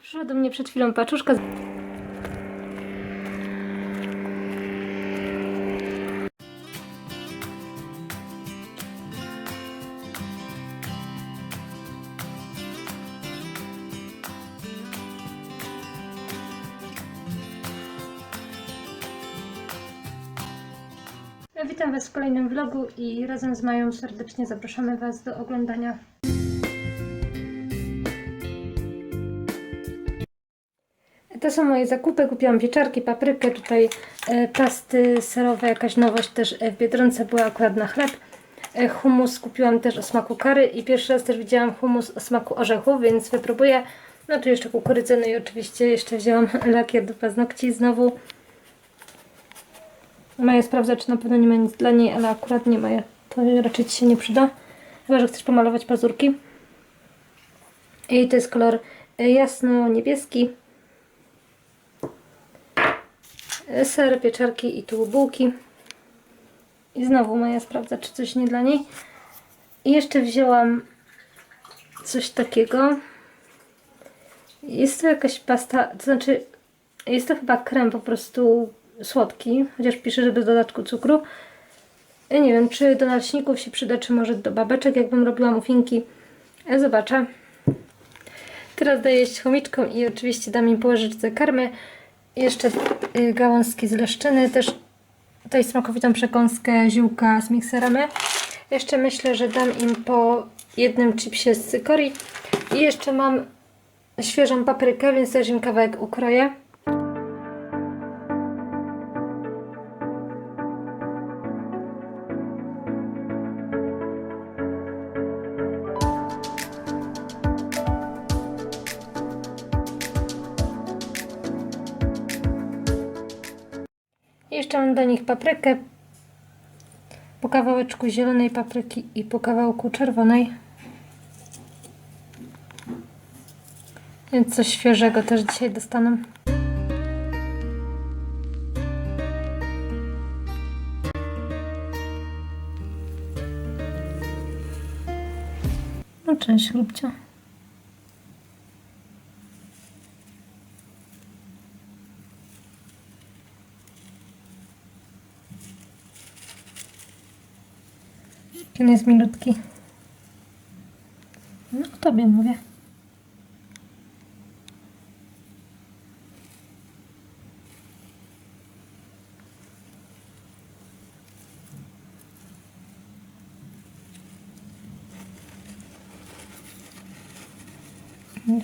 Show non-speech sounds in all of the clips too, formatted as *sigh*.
Przyszła do mnie przed chwilą paczuszka. z- Witam Was w kolejnym vlogu i razem z Mają serdecznie zapraszamy Was do oglądania To są moje zakupy. Kupiłam pieczarki, paprykę, tutaj e, pasty serowe, jakaś nowość też e, w Biedronce była akurat na chleb. E, Hummus kupiłam też o smaku kary i pierwszy raz też widziałam hummus o smaku orzechu, więc wypróbuję. No tu jeszcze kukurydzę, no i oczywiście jeszcze wzięłam *laughs* lakier do paznokci znowu. Maja sprawdza, czy na pewno nie ma nic dla niej, ale akurat nie ma. To raczej Ci się nie przyda. Chyba, że chcesz pomalować pazurki. I to jest kolor jasno-niebieski. E, Ser, pieczarki i tu bułki. I znowu Maja sprawdza, czy coś nie dla niej. I jeszcze wzięłam coś takiego. Jest to jakaś pasta, to znaczy jest to chyba krem po prostu słodki, chociaż pisze, że bez dodatku cukru. Ja nie wiem, czy do naleśników się przyda, czy może do babeczek, jakbym robiła muffinki. Ja zobaczę. Teraz daję jeść chomiczkom i oczywiście dam im po łyżeczce karmy. Jeszcze y, gałązki z leszczyny, też tutaj smakowitą przekąskę ziółka z mikseramy. Jeszcze myślę, że dam im po jednym chipsie z cykorii. I jeszcze mam świeżą paprykę, więc też im kawałek ukroję. Paprykę. Po kawałeczku zielonej papryki i po kawałku czerwonej. Więc coś świeżego też dzisiaj dostaną. No cześć, Lubcia. On jest milutki. No, o tobie mówię.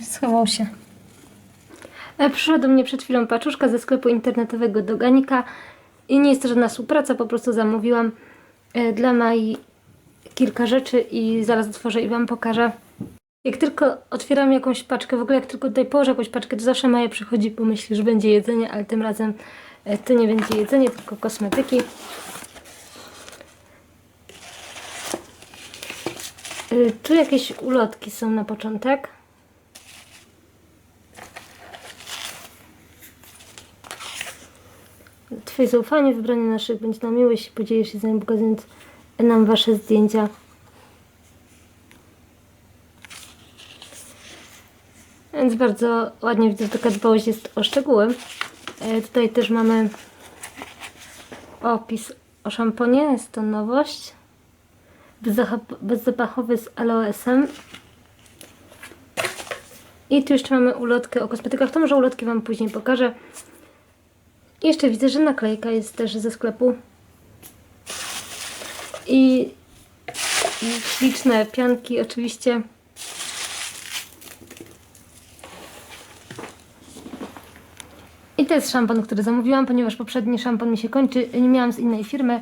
Schował się. E, Przyszła do mnie przed chwilą paczuszka ze sklepu internetowego do Ganika i nie jest to żadna współpraca, po prostu zamówiłam e, dla Mai kilka rzeczy i zaraz otworzę i Wam pokażę. Jak tylko otwieram jakąś paczkę, w ogóle jak tylko tutaj położę jakąś paczkę, to zawsze Maja przychodzi, bo myśli, że będzie jedzenie, ale tym razem e, to nie będzie jedzenie, tylko kosmetyki. E, Tu jakieś ulotki są na początek. Twoje zaufanie, wybranie naszych będzie na miłość podzielisz się z nami, pokazując nam Wasze zdjęcia. Więc bardzo ładnie widzę, że taka dbałość jest o szczegóły. E, tutaj też mamy opis o szamponie, jest to nowość. Bezzapachowy z aloesem. I tu jeszcze mamy ulotkę o kosmetykach. To może ulotki Wam później pokażę. I jeszcze widzę, że naklejka jest też ze sklepu. I, śliczne pianki oczywiście. I to jest szampon, który zamówiłam, ponieważ poprzedni szampon mi się kończy. Nie miałam z innej firmy.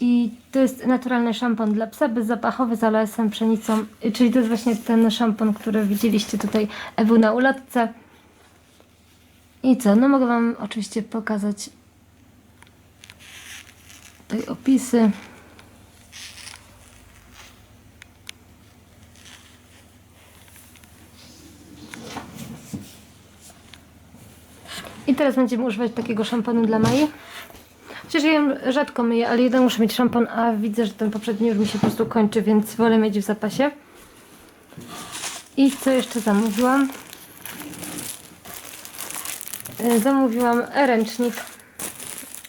I to jest naturalny szampon dla psa, bezzapachowy z aloesem, pszenicą. Czyli to jest właśnie ten szampon, który widzieliście tutaj, był na ulotce. I co? No mogę Wam oczywiście pokazać tutaj opisy. Teraz będziemy używać takiego szamponu dla Mai. Chociaż ja rzadko myję, ale jeden muszę mieć szampon, a widzę, że ten poprzedni już mi się po prostu kończy, więc wolę mieć w zapasie. I co jeszcze zamówiłam? y, zamówiłam ręcznik.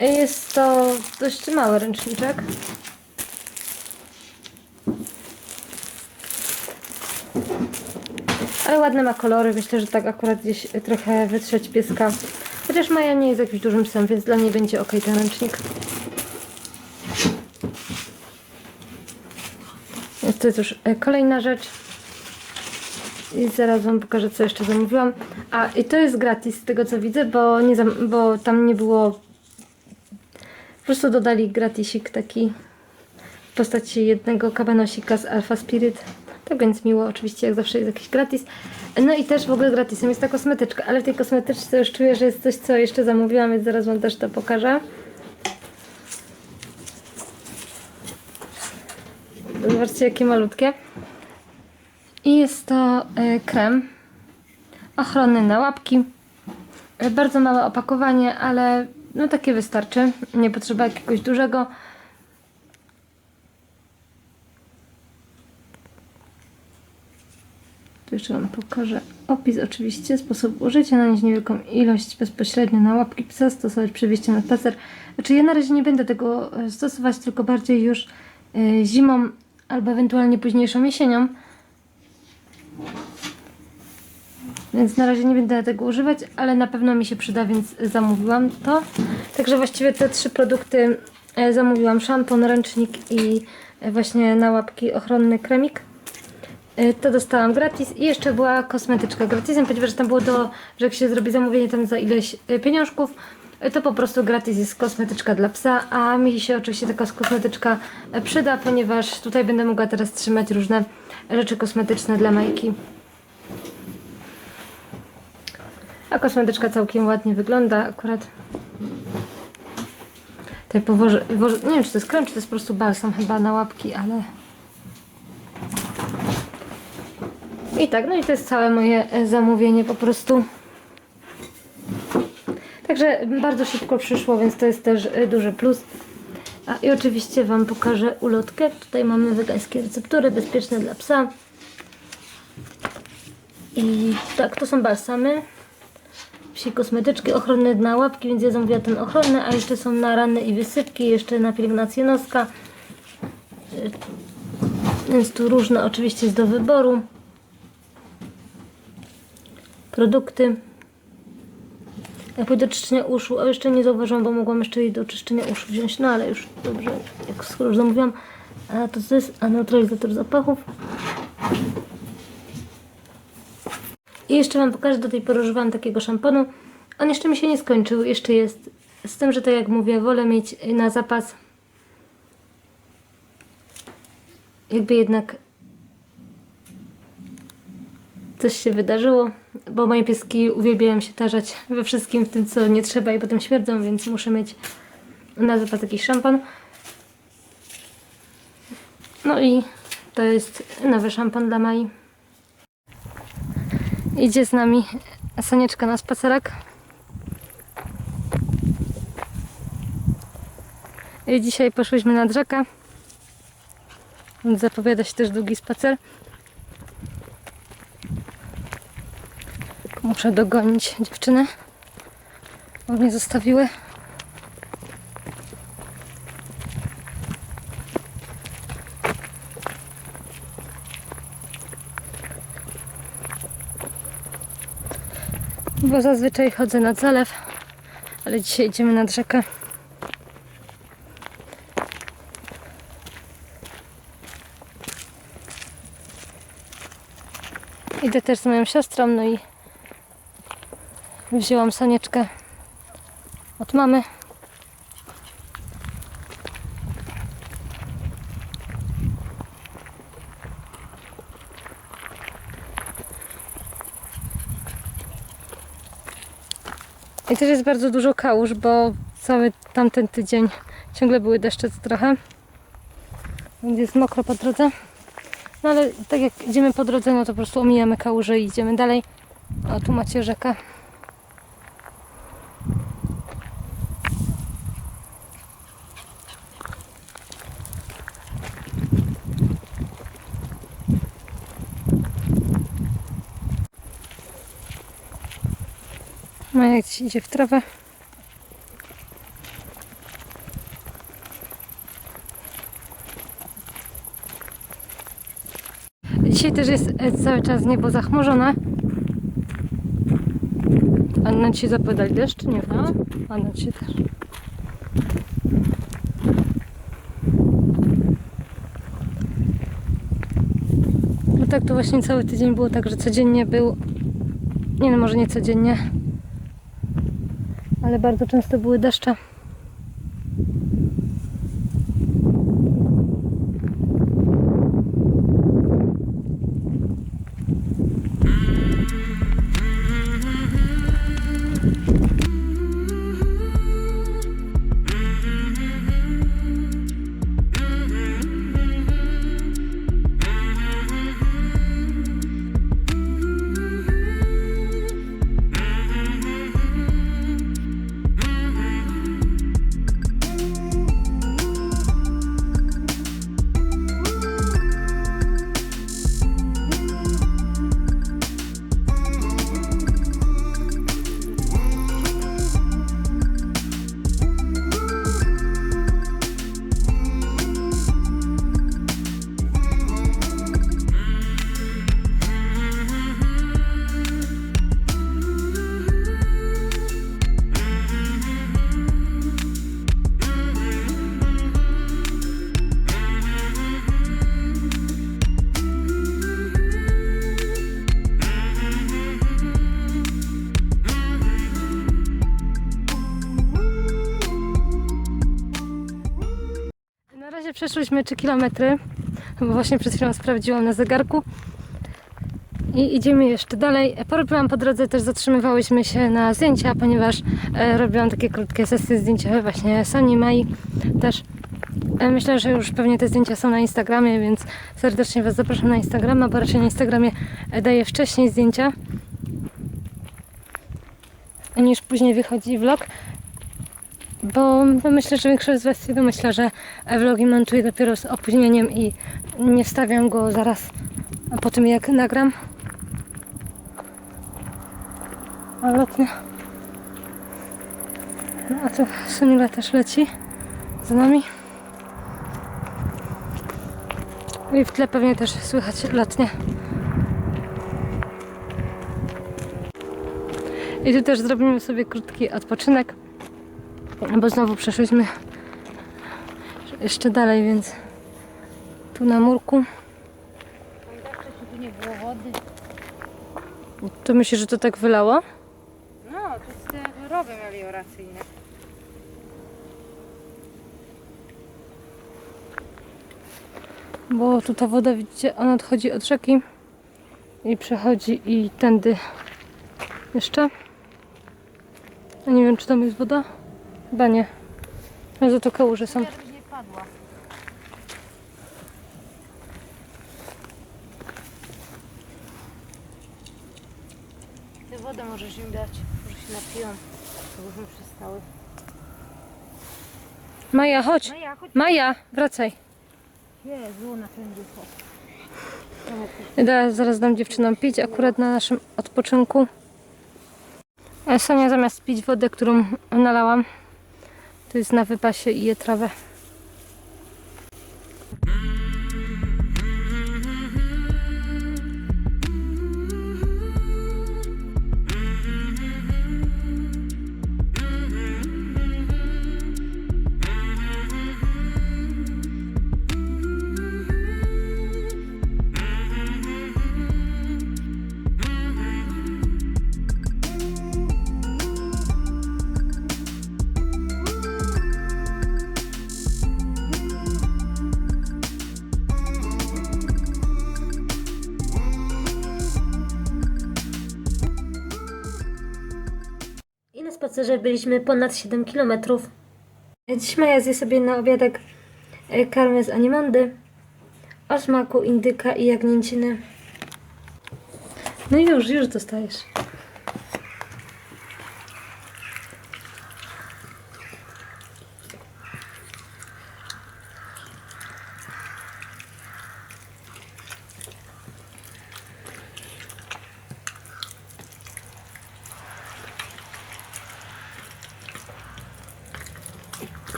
Jest to dość mały ręczniczek. Ale ładne ma kolory. Myślę, że tak akurat gdzieś trochę wytrzeć pieska. Chociaż Maja nie jest jakimś dużym psem, więc dla niej będzie ok ten ręcznik. To jest już e, kolejna rzecz. I zaraz Wam pokażę, co jeszcze zamówiłam. A, i to jest gratis z tego, co widzę, bo, nie bo tam nie było... Po prostu dodali gratisik taki w postaci jednego kabanosika z Alpha Spirit. Tak więc miło, oczywiście, jak zawsze jest jakiś gratis. No i też w ogóle gratisem jest ta kosmetyczka, ale w tej kosmetyczce już czuję, że jest coś, co jeszcze zamówiłam, więc zaraz Wam też to pokażę. Zobaczcie, jakie malutkie. I jest to e, krem ochronny na łapki. E, Bardzo małe opakowanie, ale no takie wystarczy. Nie potrzeba jakiegoś dużego. Tu jeszcze Wam pokażę opis oczywiście, sposób użycia, nanieść niewielką ilość bezpośrednio na łapki psa, stosować przy wyjściu na spacer. Znaczy ja na razie nie będę tego e, stosować, tylko bardziej już e, zimą albo ewentualnie późniejszą jesienią. Więc na razie nie będę tego używać, ale na pewno mi się przyda, więc zamówiłam to. Także właściwie te trzy produkty e, zamówiłam. Szampon, ręcznik i właśnie na łapki ochronny kremik. E, To dostałam gratis i jeszcze była kosmetyczka gratisem, ponieważ tam było to, że jak się zrobi zamówienie tam za ileś e, pieniążków, e, to po prostu gratis jest kosmetyczka dla psa, a mi się oczywiście taka kosmetyczka przyda, ponieważ tutaj będę mogła teraz trzymać różne rzeczy kosmetyczne dla Majki. A kosmetyczka całkiem ładnie wygląda akurat. Tutaj powożę, wożę, nie wiem czy to jest krem, czy to jest po prostu balsam chyba na łapki, ale... I tak, no i to jest całe moje e, zamówienie po prostu. Także bardzo szybko przyszło, więc to jest też e, duży plus. A i oczywiście Wam pokażę ulotkę. Tutaj mamy wegańskie receptury, bezpieczne dla psa. I tak, to są balsamy. Wsi kosmetyczki ochronne na łapki, więc ja zamówiłam ten ochronny, a jeszcze są na rany i wysypki, jeszcze na pielęgnację noska. Y, Więc tu różne oczywiście jest do wyboru. Produkty. Ja pójdę do czyszczenia uszu, a jeszcze nie zauważyłam, bo mogłam jeszcze jej do czyszczenia uszu wziąć, no ale już dobrze, jak skoro już zamówiłam. A to co jest? A neutralizator zapachów. I jeszcze Wam pokażę, do tej pory używałam takiego szamponu. On jeszcze mi się nie skończył, jeszcze jest. Z tym, że tak jak mówię, wolę mieć na zapas. Jakby jednak coś się wydarzyło, bo moje pieski uwielbiają się tarzać we wszystkim, w tym co nie trzeba i potem śmierdzą, więc muszę mieć na zapas jakiś szampon. No i to jest nowy szampon dla Mai. Idzie z nami Sanieczka na spacerek. I dzisiaj poszłyśmy nad rzekę. Zapowiada się też długi spacer. Muszę dogonić dziewczyny, bo mnie zostawiły. Bo zazwyczaj chodzę na zalew, ale dzisiaj idziemy nad rzekę. Idę też z moją siostrą, no i wzięłam sanieczkę od mamy. I też jest bardzo dużo kałuż, bo cały tamten tydzień ciągle były deszcze trochę. Więc jest mokro po drodze. No ale tak jak idziemy po drodze, no to po prostu omijamy kałuże i idziemy dalej. O, tu macie rzekę. Maja gdzieś idzie w trawę. Dzisiaj też jest e, cały czas niebo zachmurzone. A na dzisiaj zapowiadali deszcz, nie? No. A na dzisiaj też. No tak to właśnie cały tydzień było tak, że codziennie był nie no, może nie codziennie, ale bardzo często były deszcze. Przeszłyśmy 3 km, bo właśnie przed chwilą sprawdziłam na zegarku. I idziemy jeszcze dalej. Porobiłam po drodze, też zatrzymywałyśmy się na zdjęcia, ponieważ e, robiłam takie krótkie sesje zdjęciowe właśnie Sani Mai też. E, myślę, że już pewnie te zdjęcia są na Instagramie, więc serdecznie Was zapraszam na Instagrama, bo raczej na Instagramie e, daję wcześniej zdjęcia niż później wychodzi vlog. Bo myślę, że większość z Was się domyśla, że vlogi montuję dopiero z opóźnieniem i nie wstawiam go zaraz po tym jak nagram. A lotnia. No a tu Sunila też leci za nami. I w tle pewnie też słychać lotnie. I tu też zrobimy sobie krótki odpoczynek. Bo znowu przeszliśmy jeszcze dalej, więc tu na murku. Tu nie było wody. To myślisz, że to tak wylało? No, to jest te rowy melioracyjne. Bo tu ta woda, widzicie, ona odchodzi od rzeki i przechodzi i tędy jeszcze. A nie wiem, czy tam jest woda? Chyba nie. Za to kałuże są. Tę wodę możesz im dać, może się napiją. To już mi przestały. Maja, chodź! No ja choć Maja, wracaj. Jezu, na ten zaraz dam dziewczynom pić akurat na naszym odpoczynku. A Sonia zamiast pić wodę, którą nalałam, to jest na wypasie i je trawę. Spacerze byliśmy ponad 7 km. Dziś Maja zje sobie na obiadek e, karmę z animondy o smaku indyka i jagnięciny. No już, już dostajesz.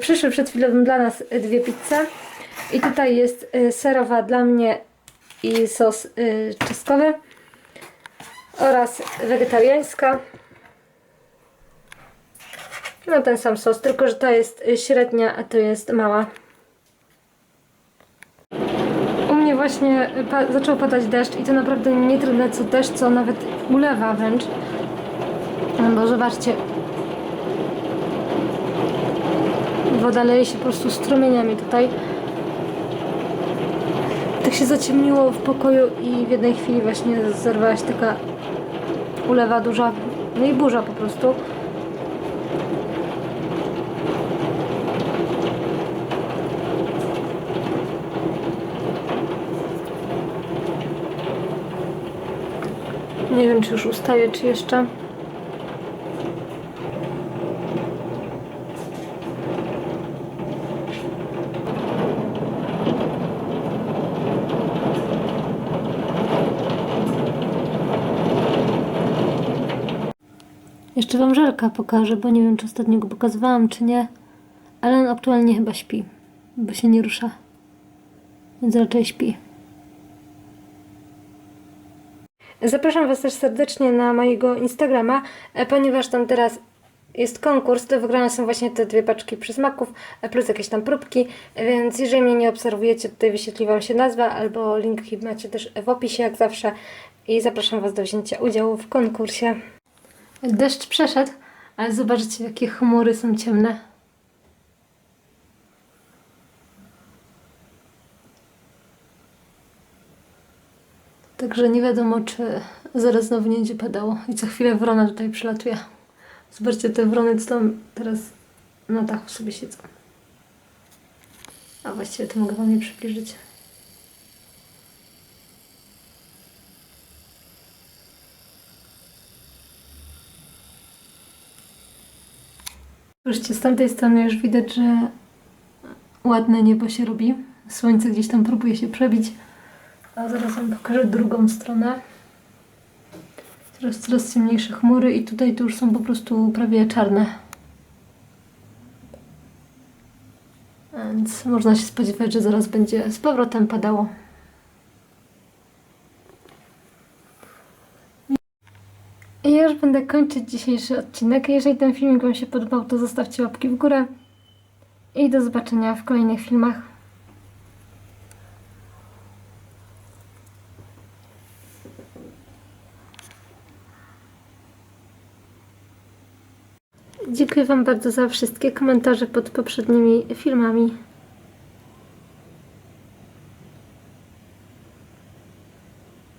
Przyszły przed chwilą dla nas e, dwie pizze. I tutaj jest e, serowa dla mnie i sos e, czosnkowy oraz wegetariańska. No ten sam sos, tylko że ta jest e, średnia, a to jest mała. U mnie właśnie pa zaczął padać deszcz i to naprawdę nie tyle co deszcz, co nawet ulewa wręcz. No bo zobaczcie. Woda leje się po prostu strumieniami tutaj. Tak się zaciemniło w pokoju i w jednej chwili właśnie zerwała się taka ulewa duża, no i burza po prostu. Nie wiem, czy już ustaje, czy jeszcze. Jeszcze Wam żelka pokażę, bo nie wiem, czy ostatnio go pokazywałam, czy nie. Ale on aktualnie chyba śpi, bo się nie rusza. Więc raczej śpi. Zapraszam Was też serdecznie na mojego Instagrama, e, ponieważ tam teraz jest konkurs. Do wygrania są właśnie te dwie paczki przysmaków, e, plus jakieś tam próbki. Więc jeżeli mnie nie obserwujecie, tutaj wyświetli Wam się nazwa albo linki macie też w opisie, jak zawsze. I zapraszam Was do wzięcia udziału w konkursie. Deszcz przeszedł, ale zobaczcie, jakie chmury są ciemne. Także nie wiadomo, czy zaraz znowu nie będzie padało. I co chwilę wrona tutaj przylatuje. Zobaczcie, te wrony co tam teraz na dachu sobie siedzą. A właściwie to mogę Wam je przybliżyć. Zobaczcie, z tamtej strony już widać, że ładne niebo się robi. Słońce gdzieś tam próbuje się przebić. A zaraz Wam pokażę drugą stronę. Teraz coraz ciemniejsze chmury i tutaj to już są po prostu prawie czarne. Więc można się spodziewać, że zaraz będzie z powrotem padało. Ja już będę kończyć dzisiejszy odcinek. Jeżeli ten filmik Wam się podobał, to zostawcie łapki w górę. I do zobaczenia w kolejnych filmach. Dziękuję Wam bardzo za wszystkie komentarze pod poprzednimi filmami.